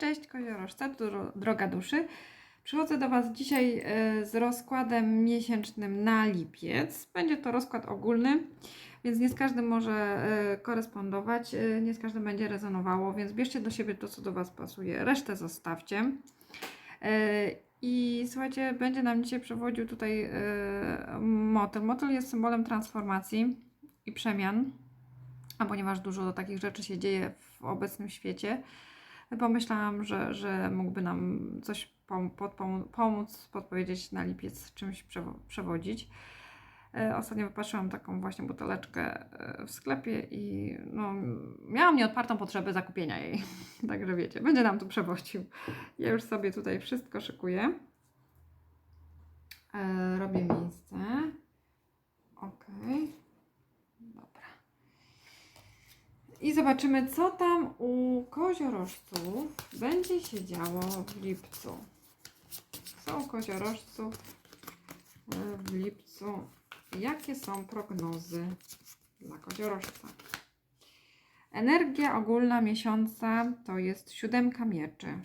Hej, cześć, koziorożce, dro- droga duszy. Przychodzę do Was dzisiaj e, z rozkładem miesięcznym na lipiec. Będzie to rozkład ogólny, więc nie z każdym może e, korespondować, e, nie z każdym będzie rezonowało, więc bierzcie do siebie to, co do Was pasuje, resztę zostawcie. I słuchajcie, będzie nam dzisiaj przewodził tutaj motyl. Motyl jest symbolem transformacji i przemian, a ponieważ dużo takich rzeczy się dzieje w obecnym świecie, pomyślałam, że, że mógłby nam coś pomóc, podpowiedzieć na lipiec, czymś przewo- przewodzić. E, Ostatnio wypatrzyłam taką właśnie buteleczkę e, w sklepie i no, miałam nieodpartą potrzebę zakupienia jej. Także wiecie, będzie nam tu przewodził. Ja już sobie tutaj wszystko szykuję. E, robię miejsce. Ok. Dobra. I zobaczymy, co tam u koziorożców będzie się działo w lipcu. Co u koziorożców e, w lipcu? Jakie są prognozy dla koziorożca? Energia ogólna miesiąca to jest siódemka mieczy.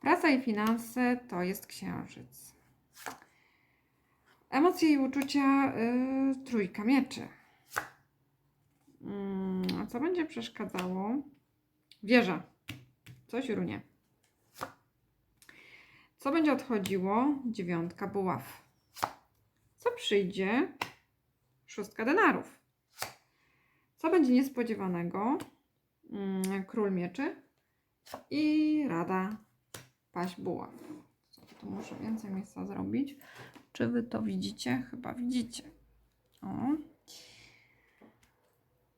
Praca i finanse to jest księżyc. Emocje i uczucia y, trójka mieczy. Mm, a co będzie przeszkadzało? Wieża. Coś runie. Co będzie odchodziło? Dziewiątka buław. Co przyjdzie? Szóstka denarów. Co będzie niespodziewanego? Mm, Król mieczy i rada paść buław. Tu muszę więcej miejsca zrobić? Czy wy to widzicie? Chyba widzicie. O.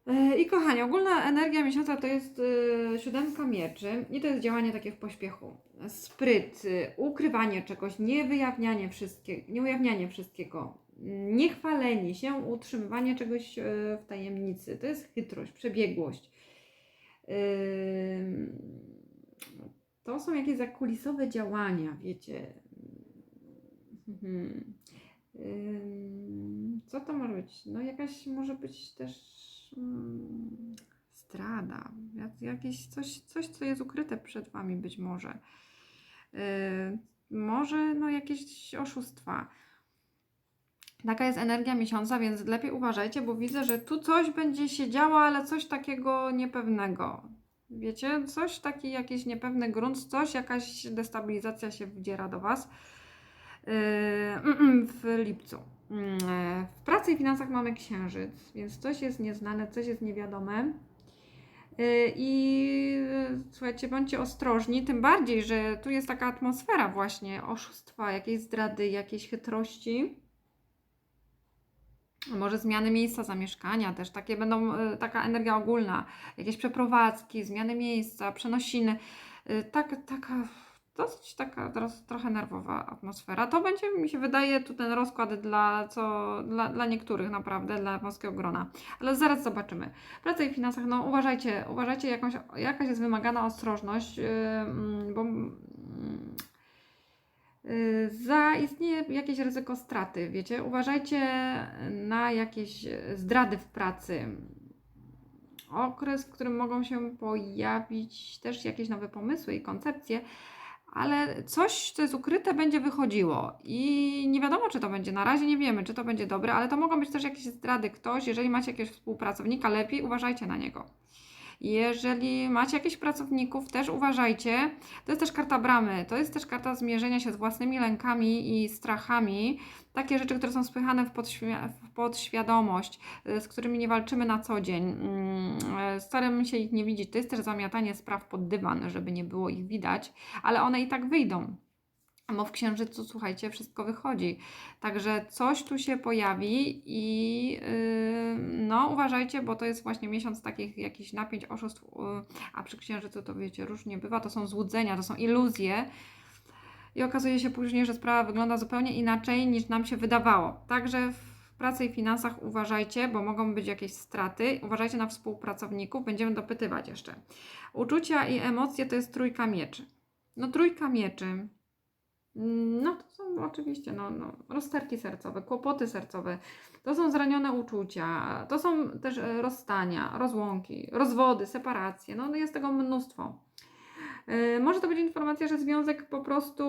E, I kochani, ogólna energia miesiąca to jest y, siódemka mieczy i to jest działanie takie w pośpiechu. Spryt, y, ukrywanie czegoś, niewyjawnianie wszystkiego, nieujawnianie wszystkiego, niechwalenie się, utrzymywanie czegoś y, w tajemnicy. To jest chytrość, przebiegłość. Ym, to są jakieś zakulisowe działania, wiecie. Ym, Co to może być? No jakaś może być też mm, zdrada, jak- jakieś coś, coś, co jest ukryte przed Wami być może. Yy, może no jakieś oszustwa. Taka jest energia miesiąca, więc lepiej uważajcie, bo widzę, że tu coś będzie się działo, ale coś takiego niepewnego. Wiecie, coś taki jakiś niepewny grunt, coś, jakaś destabilizacja się wdziera do Was yy, w lipcu. Yy, W pracy i finansach mamy księżyc, więc coś jest nieznane, coś jest niewiadome. Yy, I yy, słuchajcie, bądźcie ostrożni, tym bardziej, że tu jest taka atmosfera właśnie oszustwa, jakiejś zdrady, jakiejś chytrości. Może zmiany miejsca zamieszkania też, takie będą, taka energia ogólna, jakieś przeprowadzki, zmiany miejsca, przenosiny. Tak, taka dosyć taka teraz trochę nerwowa atmosfera. To będzie, mi się wydaje, tu ten rozkład dla, co, dla, dla niektórych naprawdę, dla wąskiego grona. Ale zaraz zobaczymy. Praca i finansach, no uważajcie, uważajcie, jakąś, jakaś jest wymagana ostrożność, yy, mm, bo mm, yy, zaistnieje jakieś ryzyko straty, wiecie. Uważajcie na jakieś zdrady w pracy. Okres, w którym mogą się pojawić też jakieś nowe pomysły i koncepcje, ale coś, co jest ukryte, będzie wychodziło i nie wiadomo, czy to będzie, na razie nie wiemy, czy to będzie dobre, ale to mogą być też jakieś zdrady ktoś, jeżeli macie jakiegoś współpracownika, lepiej uważajcie na niego. Jeżeli macie jakichś pracowników, też uważajcie. To jest też karta bramy, to jest też karta zmierzenia się z własnymi lękami i strachami. Takie rzeczy, które są spychane w, podświ- w podświadomość, y, z którymi nie walczymy na co dzień. Mm, y, Staramy się ich nie widzieć. To jest też zamiatanie spraw pod dywan, żeby nie było ich widać, ale one i tak wyjdą. Bo w księżycu, słuchajcie, wszystko wychodzi. Także coś tu się pojawi i yy, no uważajcie, bo to jest właśnie miesiąc takich jakichś napięć, oszustw, yy, a przy księżycu to wiecie, różnie bywa, to są złudzenia, to są iluzje. I okazuje się później, że sprawa wygląda zupełnie inaczej niż nam się wydawało. Także w pracy i finansach uważajcie, bo mogą być jakieś straty. Uważajcie na współpracowników, będziemy dopytywać jeszcze. Uczucia i emocje to jest trójka mieczy. No trójka mieczy. No to są oczywiście no, no, rozterki sercowe, kłopoty sercowe, to są zranione uczucia, to są też e, rozstania, rozłąki, rozwody, separacje, no jest tego mnóstwo. E, Może to będzie informacja, że związek po prostu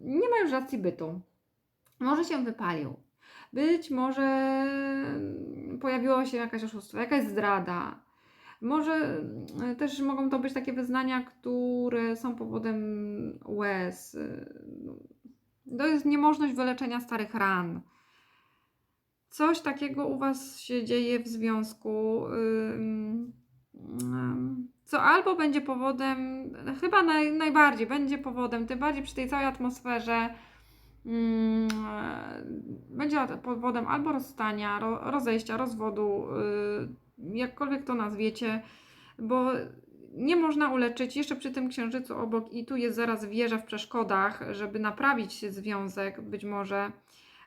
nie ma już racji bytu. Może się wypalił. Być może mm, pojawiło się jakaś oszustwo, jakaś zdrada. Może mm, też mogą to być takie wyznania, które są powodem łez. To jest niemożność wyleczenia starych ran. Coś takiego u Was się dzieje w związku, co albo będzie powodem, chyba naj, najbardziej będzie powodem, tym bardziej przy tej całej atmosferze, e, będzie powodem albo rozstania, ro, rozejścia, rozwodu, y, jakkolwiek to nazwiecie, bo nie można uleczyć jeszcze przy tym księżycu obok i tu jest zaraz wieża w przeszkodach, żeby naprawić związek, być może.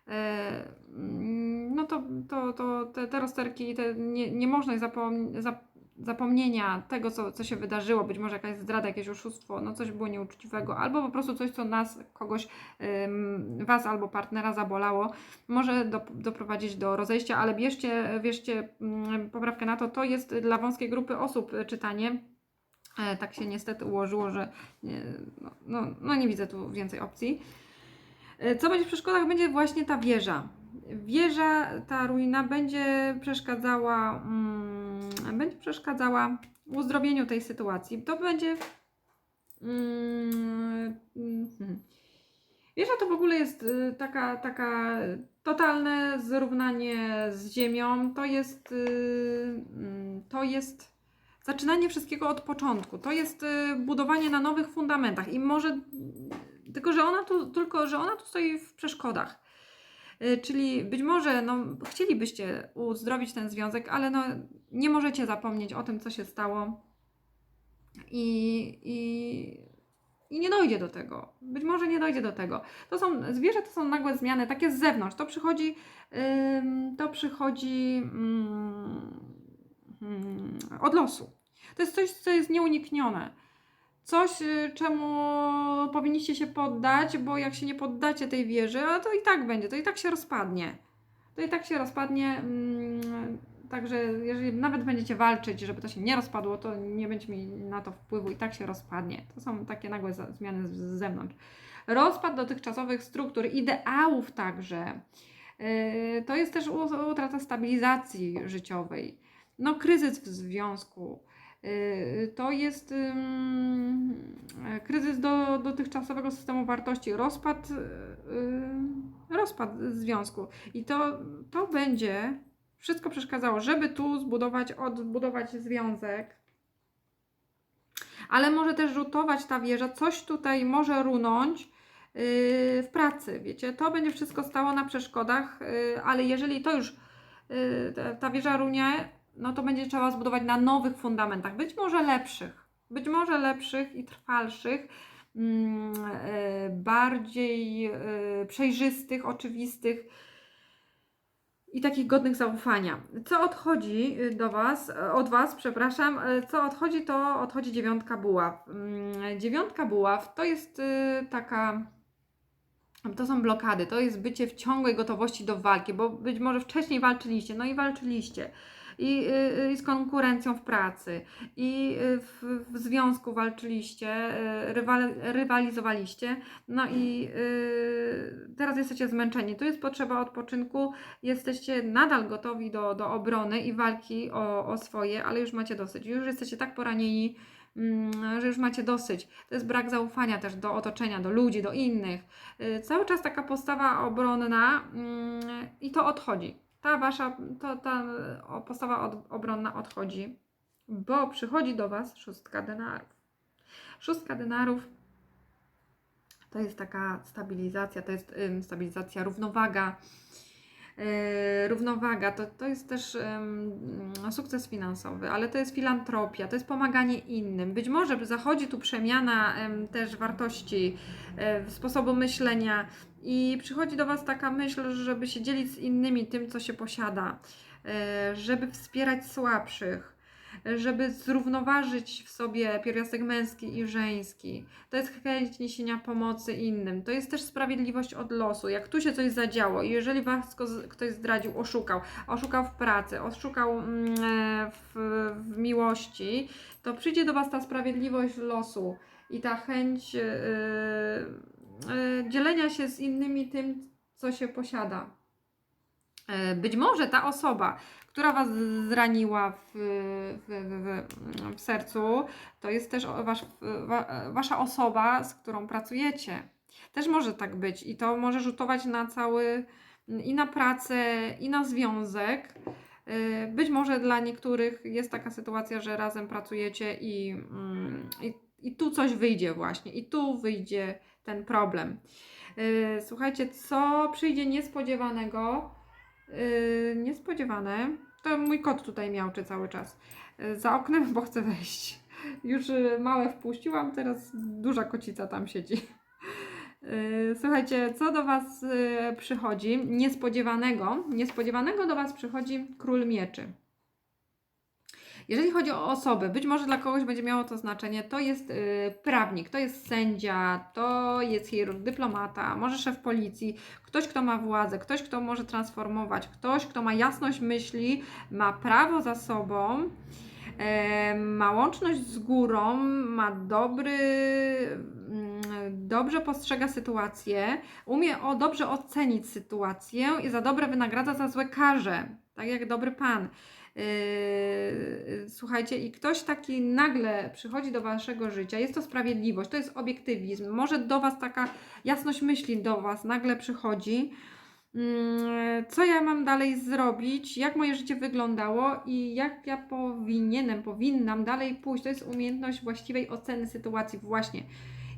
E, mm, No to, to, to te, te rozterki, te nie, niemożność zapom, zap, zapomnienia tego, co, co się wydarzyło, być może jakaś zdrada, jakieś oszustwo, no coś było nieuczciwego, albo po prostu coś, co nas, kogoś, ym, Was albo partnera zabolało, może do, doprowadzić do rozejścia, ale bierzcie, bierzcie ym, poprawkę na to, to jest dla wąskiej grupy osób y, czytanie. E, Tak się niestety ułożyło, że nie, no, no, no nie widzę tu więcej opcji. E, Co będzie w przeszkodach? Będzie właśnie ta wieża. Wieża, ta ruina będzie przeszkadzała, mm, będzie przeszkadzała uzdrowieniu tej sytuacji. To będzie. Mm, mm, wieża to w ogóle jest y, taka, taka totalne zrównanie z ziemią. To jest. y, mm, To jest zaczynanie wszystkiego od początku. To jest y, budowanie na nowych fundamentach i może tylko, że ona tu, tylko, że ona tu stoi w przeszkodach. Y, Czyli być może no, chcielibyście uzdrowić ten związek, ale no, nie możecie zapomnieć o tym, co się stało. I, i, I nie dojdzie do tego. Być może nie dojdzie do tego. To są, zwierzę to są nagłe zmiany, takie z zewnątrz. To przychodzi, to przychodzi ym, ym, od losu. To jest coś, co jest nieuniknione. Coś, y, czemu powinniście się poddać, bo jak się nie poddacie tej wieży, to i tak będzie, to i tak się rozpadnie. To i tak się rozpadnie. mm, Także jeżeli nawet będziecie walczyć, żeby to się nie rozpadło, to nie będzie mieli na to wpływu i tak się rozpadnie. To są takie nagłe zmiany z, zewnątrz. Rozpad dotychczasowych struktur, ideałów także. Yy, To jest też utrata stabilizacji życiowej. No, kryzys w związku. Yy, To jest kryzys do dotychczasowego systemu wartości, rozpad, yy, rozpad związku. I to, to będzie wszystko przeszkadzało, żeby tu zbudować, odbudować związek. Ale może też rzutować ta wieża, coś tutaj może runąć yy, w pracy, wiecie. To będzie wszystko stało na przeszkodach, ale jeżeli to już ta wieża runie, no to będzie trzeba zbudować na nowych fundamentach, być może lepszych, być może lepszych i trwalszych, mm, e, bardziej e, przejrzystych, oczywistych i takich godnych zaufania. Co odchodzi y, do Was, e, od Was, przepraszam, co odchodzi, to odchodzi dziewiątka buław. Mm, Dziewiątka buław to jest y, taka to są blokady, to jest bycie w ciągłej gotowości do walki, bo być może wcześniej walczyliście, no i walczyliście. I, y, i z konkurencją w pracy, i y, w, w związku walczyliście, y, rywal, rywalizowaliście, no i y, teraz jesteście zmęczeni. Tu jest potrzeba odpoczynku, jesteście nadal gotowi do, do obrony i walki o, o swoje, ale już macie dosyć. Już jesteście tak poranieni, mm, że już macie dosyć. To jest brak zaufania też do otoczenia, do ludzi, do innych. Y, Cały czas taka postawa obronna mm, i to odchodzi. Ta wasza, to, ta postawa od, obronna odchodzi, bo przychodzi do was szóstka denarów. Szóstka denarów to jest taka stabilizacja, to jest stabilizacja, równowaga. Yy, równowaga to, to jest też ym, sukces finansowy, ale to jest filantropia, to jest pomaganie innym. Być może zachodzi tu przemiana też wartości, yy, sposobu myślenia i przychodzi do Was taka myśl, żeby się dzielić z innymi tym, co się posiada, yy, żeby wspierać słabszych, żeby zrównoważyć w sobie pierwiastek męski i żeński. To jest chęć niesienia pomocy innym. To jest też sprawiedliwość od losu. Jak tu się coś zadziało i jeżeli Was ktoś zdradził, oszukał, oszukał w pracy, oszukał mm, e, w, w miłości, to przyjdzie do Was ta sprawiedliwość losu. i ta chęć yy, yy, dzielenia się z innymi tym, co się posiada. Yy, Być może ta osoba, która Was zraniła w, w, w, w sercu, to jest też wasz, wa, Wasza osoba, z którą pracujecie. Też może tak być i to może rzutować na cały i na pracę, i na związek. Yy, Być może dla niektórych jest taka sytuacja, że razem pracujecie i, mm, i, i tu coś wyjdzie właśnie, i tu wyjdzie ten problem. Yy, Słuchajcie, co przyjdzie niespodziewanego? Yy, Niespodziewane. To mój kot tutaj miałczy cały czas. Yy, Za oknem, bo chce wejść. Już yy, małe wpuściłam, teraz duża kocica tam siedzi. Yy, Słuchajcie, co do Was przychodzi niespodziewanego? Niespodziewanego do Was przychodzi król mieczy. Jeżeli chodzi o osoby, być może dla kogoś będzie miało to znaczenie, to jest yy, prawnik, to jest sędzia, to jest chirurg, dyplomata, może szef policji, ktoś, kto ma władzę, ktoś, kto może transformować, ktoś, kto ma jasność myśli, ma prawo za sobą, e, ma łączność z górą, ma dobry, mm, dobrze postrzega sytuację, umie o, dobrze ocenić sytuację i za dobre wynagradza za złe karze, tak jak dobry pan. Yy, Słuchajcie, i ktoś taki nagle przychodzi do waszego życia, jest to sprawiedliwość, to jest obiektywizm, może do was taka jasność myśli do was nagle przychodzi. Mm, Co ja mam dalej zrobić, jak moje życie wyglądało i jak ja powinienem, powinnam dalej pójść. To jest umiejętność właściwej oceny sytuacji, właśnie.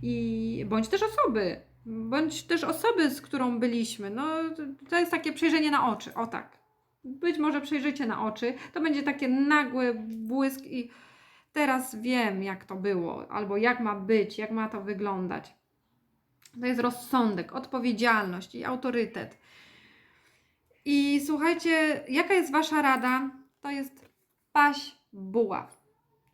I bądź też osoby, bądź też osoby, z którą byliśmy. No, to jest takie przejrzenie na oczy, o tak być może przejrzycie na oczy, to będzie takie nagły błysk i teraz wiem, jak to było, albo jak ma być, jak ma to wyglądać. To jest rozsądek, odpowiedzialność i autorytet. I słuchajcie, jaka jest Wasza rada? To jest paść buław.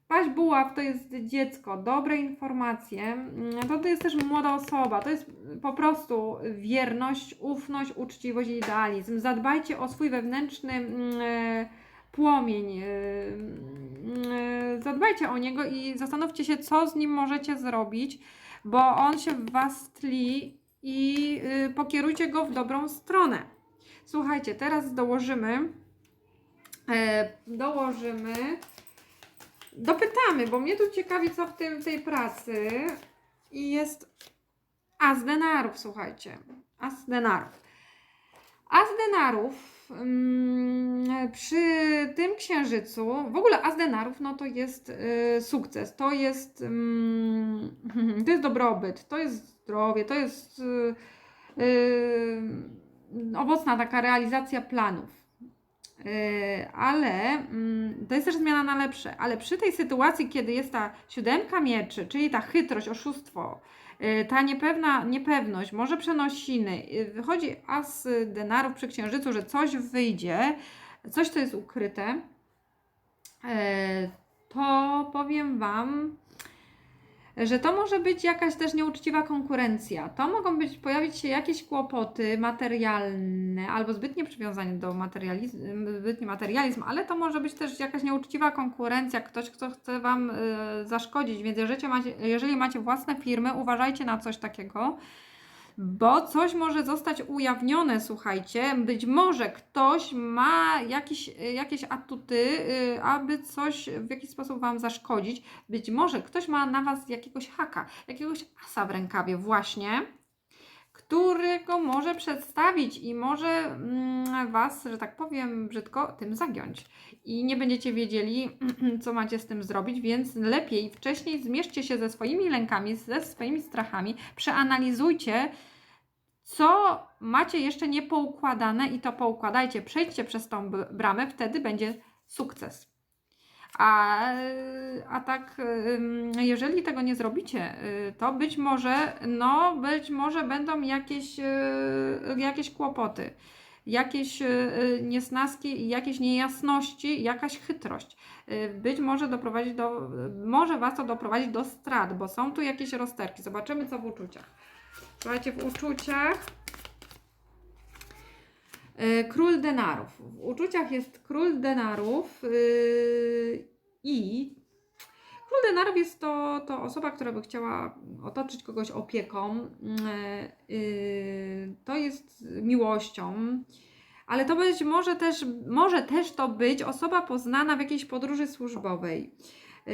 Paść buław to jest dziecko, dobre informacje, mm, to, to jest też młoda osoba, to jest po prostu wierność, ufność, uczciwość i idealizm. Zadbajcie o swój wewnętrzny mm, e, płomień, e, mm, e, zadbajcie o niego i zastanówcie się, co z nim możecie zrobić, bo on się w Was tli i y, pokierujcie go w dobrą stronę. Słuchajcie, teraz dołożymy, e, dołożymy dopytamy, bo mnie tu ciekawi, co w tym, tej pracy. I jest as denarów, słuchajcie. As denarów. As denarów mm, przy tym księżycu, w ogóle as denarów, no to jest y, sukces, to jest, mm, to jest dobrobyt, to jest zdrowie, to jest y, y, owocna taka realizacja planów. Yy, ale mm, to jest też zmiana na lepsze. Ale przy tej sytuacji, kiedy jest ta siódemka mieczy, czyli ta chytrość, oszustwo, yy, ta niepewna, niepewność, może przenosiny, yy, wychodzi as denarów przy księżycu, że coś wyjdzie, coś, co jest ukryte, to powiem Wam, że to może być jakaś też nieuczciwa konkurencja. To mogą być, pojawić się jakieś kłopoty materialne albo zbytnie przywiązanie do materializmu, zbytni materializm, ale to może być też jakaś nieuczciwa konkurencja, ktoś, kto chce Wam y, zaszkodzić. Więc jeżeli macie, jeżeli macie własne firmy, uważajcie na coś takiego. Bo coś może zostać ujawnione, słuchajcie. Być może ktoś ma jakieś, jakieś atuty, y, aby coś w jakiś sposób Wam zaszkodzić. Być może ktoś ma na Was jakiegoś haka, jakiegoś asa w rękawie, właśnie, którego może przedstawić i może mm, Was, że tak powiem brzydko, tym zagiąć. I nie będziecie wiedzieli, co macie z tym zrobić, więc lepiej wcześniej zmierzcie się ze swoimi lękami, ze swoimi strachami, przeanalizujcie, co macie jeszcze niepoukładane i to poukładajcie, przejdźcie przez tą bramę, wtedy będzie sukces. A, a tak, jeżeli tego nie zrobicie, y, to być może, no, być może będą jakieś, y, jakieś kłopoty, jakieś y, niesnaski, jakieś niejasności, jakaś chytrość. Być może doprowadzić do, może Was to doprowadzić do strat, bo są tu jakieś rozterki. Zobaczymy, co w uczuciach. Słuchajcie, w uczuciach król denarów. W uczuciach jest król denarów yy, i Król denarów jest to, to osoba, która by chciała otoczyć kogoś opieką. Yy, yy, to jest miłością. Ale to być może też, może też to być osoba poznana w jakiejś podróży służbowej. Yy,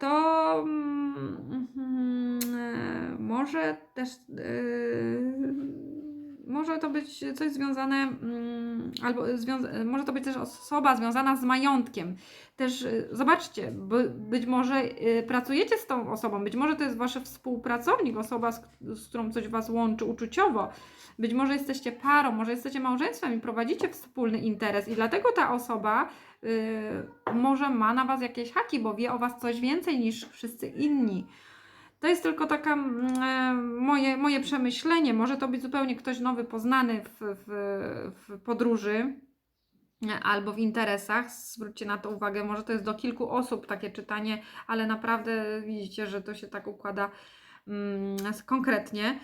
To mm, mm, yy, może też może to być coś związane, mm, albo związa- może to być też osoba związana z majątkiem. Też y, zobaczcie, by, być może y, pracujecie z tą osobą, być może to jest wasz współpracownik, osoba, z, z którą coś was łączy uczuciowo. Być może jesteście parą, może jesteście małżeństwem i prowadzicie wspólny interes, i dlatego ta osoba y, może ma na was jakieś haki, bo wie o was coś więcej niż wszyscy inni. To jest tylko taka mm, e, moje, moje przemyślenie. Może to być zupełnie ktoś nowy, poznany w, w, w podróży e, albo w interesach. Zwróćcie na to uwagę. Może to jest do kilku osób takie czytanie, ale naprawdę widzicie, że to się tak układa mm, konkretnie.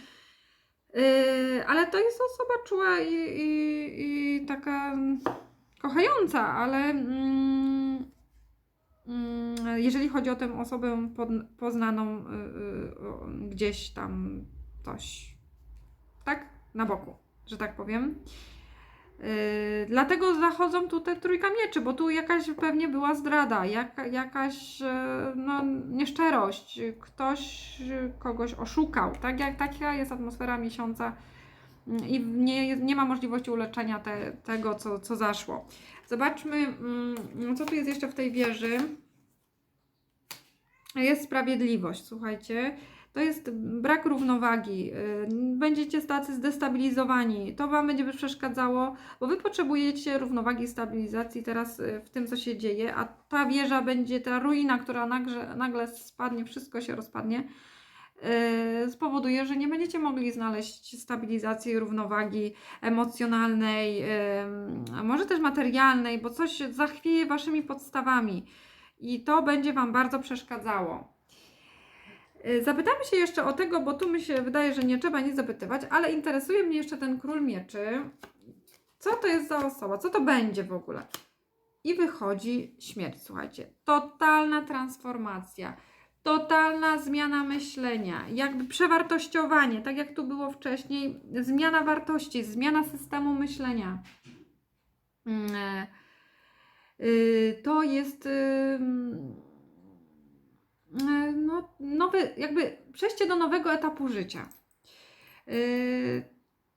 Yy, ale to jest osoba czuła i, i, i taka mm, kochająca, ale mm, jeżeli chodzi o tę osobę poznaną y, y, gdzieś tam coś, tak? Na boku, że tak powiem. Yy, dlatego zachodzą tu te trójka mieczy, bo tu jakaś pewnie była zdrada, jaka, jakaś no, nieszczerość, ktoś kogoś oszukał, tak jak taka jest atmosfera miesiąca i nie, nie ma możliwości uleczenia te, tego, co, co zaszło. Zobaczmy, mm, co tu jest jeszcze w tej wieży. Jest sprawiedliwość, słuchajcie. To jest brak równowagi. Yy, Będziecie tacy zdestabilizowani. To Wam będzie przeszkadzało, bo Wy potrzebujecie równowagi stabilizacji teraz yy, w tym, co się dzieje, a ta wieża będzie, ta ruina, która nagle, nagle spadnie, wszystko się rozpadnie, spowoduje, że nie będziecie mogli znaleźć stabilizacji równowagi emocjonalnej, a może też materialnej, bo coś zachwieje Waszymi podstawami i to będzie Wam bardzo przeszkadzało. Y, Zapytamy się jeszcze o tego, bo tu mi się wydaje, że nie trzeba nic zapytywać, ale interesuje mnie jeszcze ten król mieczy. Co to jest za osoba? Co to będzie w ogóle? I wychodzi śmierć, słuchajcie. Totalna transformacja, totalna zmiana myślenia, jakby przewartościowanie, tak jak tu było wcześniej, zmiana wartości, zmiana systemu myślenia. Mm, e, y, To jest. ym, e, no, nowy, jakby przejście do nowego etapu życia. Yy,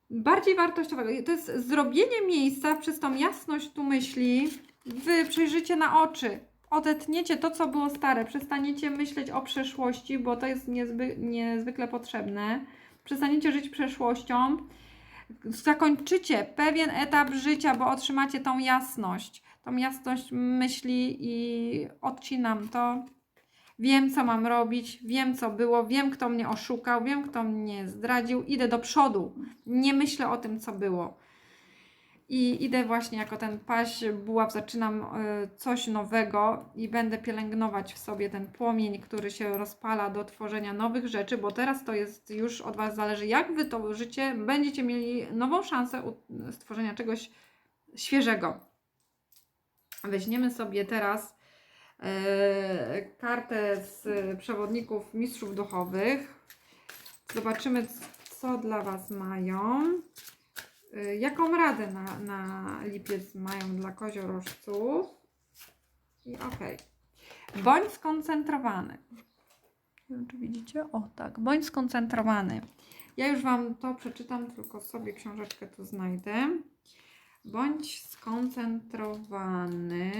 bardziej wartościowego. To jest zrobienie miejsca przez tą jasność tu myśli. Wy przejrzycie na oczy, odetniecie to, co było stare, przestaniecie myśleć o przeszłości, bo to jest niezwykle potrzebne. Przestaniecie żyć przeszłością. Zakończycie pewien etap życia, bo otrzymacie tą jasność. Tą jasność myśli i odcinam to. Wiem, co mam robić, wiem, co było, wiem, kto mnie oszukał, wiem, kto mnie zdradził. Idę do przodu. Nie myślę o tym, co było. I idę właśnie jako ten paź buław, zaczynam y, coś nowego i będę pielęgnować w sobie ten płomień, który się rozpala do tworzenia nowych rzeczy, bo teraz to jest już od Was zależy, jak Wy to życie będziecie mieli nową szansę stworzenia czegoś świeżego. Weźmiemy sobie teraz e, kartę z przewodników mistrzów duchowych. Zobaczymy, co dla Was mają. E, Jaką radę na, na lipiec mają dla koziorożców? I okej. Bądź skoncentrowany. Nie wiem, czy widzicie? O tak, bądź skoncentrowany. Ja już Wam to przeczytam, tylko sobie książeczkę tu znajdę. Bądź skoncentrowany.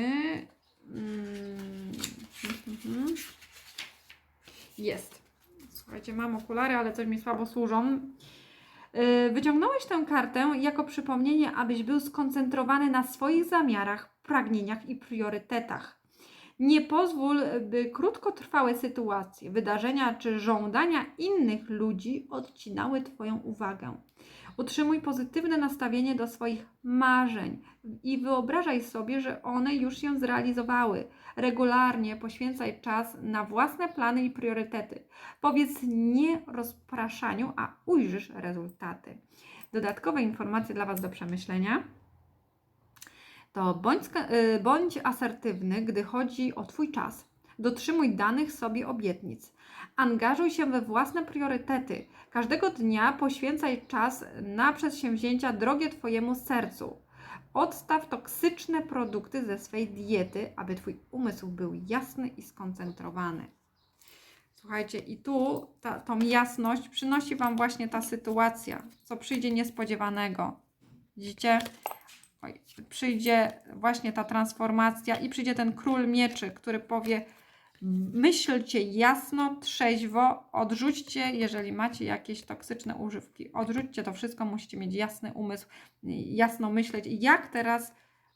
Mm, mhm. Jest. Słuchajcie, mam okulary, ale coś mi słabo służą. Yy, Wyciągnąłeś tę kartę jako przypomnienie, abyś był skoncentrowany na swoich zamiarach, pragnieniach i priorytetach. Nie pozwól, by krótkotrwałe sytuacje, wydarzenia czy żądania innych ludzi odcinały Twoją uwagę. Utrzymuj pozytywne nastawienie do swoich marzeń i wyobrażaj sobie, że one już się zrealizowały. Regularnie poświęcaj czas na własne plany i priorytety. Powiedz nie rozpraszaniu, a ujrzysz rezultaty. Dodatkowe informacje dla Was do przemyślenia. To bądź, y, bądź asertywny, gdy chodzi o Twój czas. Dotrzymuj danych sobie obietnic. Angażuj się we własne priorytety. Każdego dnia poświęcaj czas na przedsięwzięcia drogie Twojemu sercu. Odstaw toksyczne produkty ze swej diety, aby Twój umysł był jasny i skoncentrowany. Słuchajcie, i tu ta, tą jasność przynosi Wam właśnie ta sytuacja, co przyjdzie niespodziewanego. Widzicie? Oj, przyjdzie właśnie ta transformacja i przyjdzie ten król mieczy, który powie: Myślcie jasno, trzeźwo, odrzućcie, jeżeli macie jakieś toksyczne używki. Odrzućcie to wszystko, musicie mieć jasny umysł, jasno myśleć, jak teraz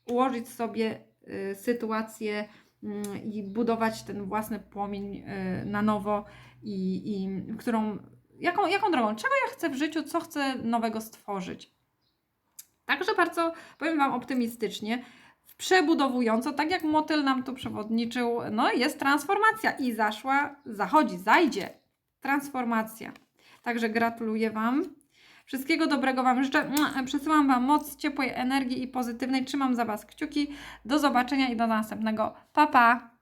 ułożyć sobie y, sytuację mm, i budować ten własny płomień y, na nowo i, i którą, jaką, jaką drogą, czego ja chcę w życiu, co chcę nowego stworzyć. Także bardzo, powiem Wam optymistycznie, przebudowująco, tak jak motyl nam tu przewodniczył, no jest transformacja i zaszła, zachodzi, zajdzie transformacja. Także gratuluję Wam. Wszystkiego dobrego Wam życzę. Przesyłam Wam moc ciepłej energii i pozytywnej. Trzymam za Was kciuki. Do zobaczenia i do następnego. Pa, pa!